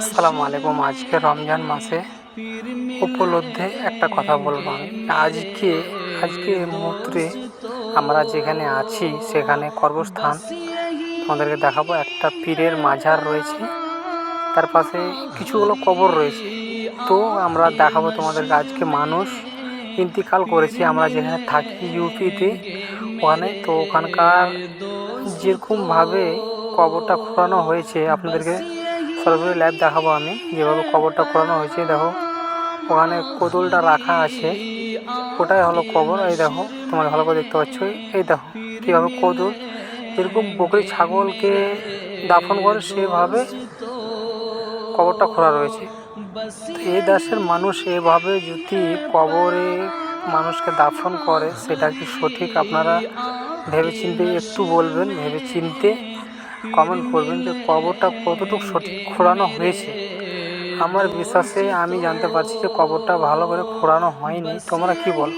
আসসালামু আলাইকুম। আজকে রমজান মাসে উপলব্ধে একটা কথা বলব আজকে আজকে মুহূর্তে আমরা যেখানে আছি, সেখানে কর্মস্থান তোমাদেরকে দেখাবো। একটা পীরের মাঝার রয়েছে, তার পাশে কিছুগুলো কবর রয়েছে। তো আমরা দেখাবো তোমাদেরকে আজকে মানুষ ইন্তিকাল করেছি। আমরা যেখানে থাকি ইউপিতে, ওখানে তো ওখানকার যেরকমভাবে কবরটা খোঁড়ানো হয়েছে, আপনাদেরকে সরাসরি লাইভ দেখাবো আমি। যেভাবে কবরটা খোঁড়ানো হয়েছে, দেখো, ওখানে কোদলটা রাখা আছে। ওটাই হলো কবর এই দেখো, তোমরা ভালো করে দেখতে পাচ্ছ। এই দেখো, কীভাবে কোদল যেরকম বকরি ছাগলকে দাফন করে, সেভাবে কবরটা খোঁড়া রয়েছে। এই দেশের মানুষ এভাবে যদি কবরে মানুষকে দাফন করে, সেটা কি সঠিক? আপনারা ভেবে চিনতে একটু বলবেন ভেবে চিনতে কমেন্ট করবেন যে কবরটা কতটুকু সঠিক খোঁড়ানো হয়েছে। আমার বিশ্বাসে আমি জানতে পারছি যে কবরটা ভালো করে খোঁড়ানো হয়নি। তোমরা কি বল?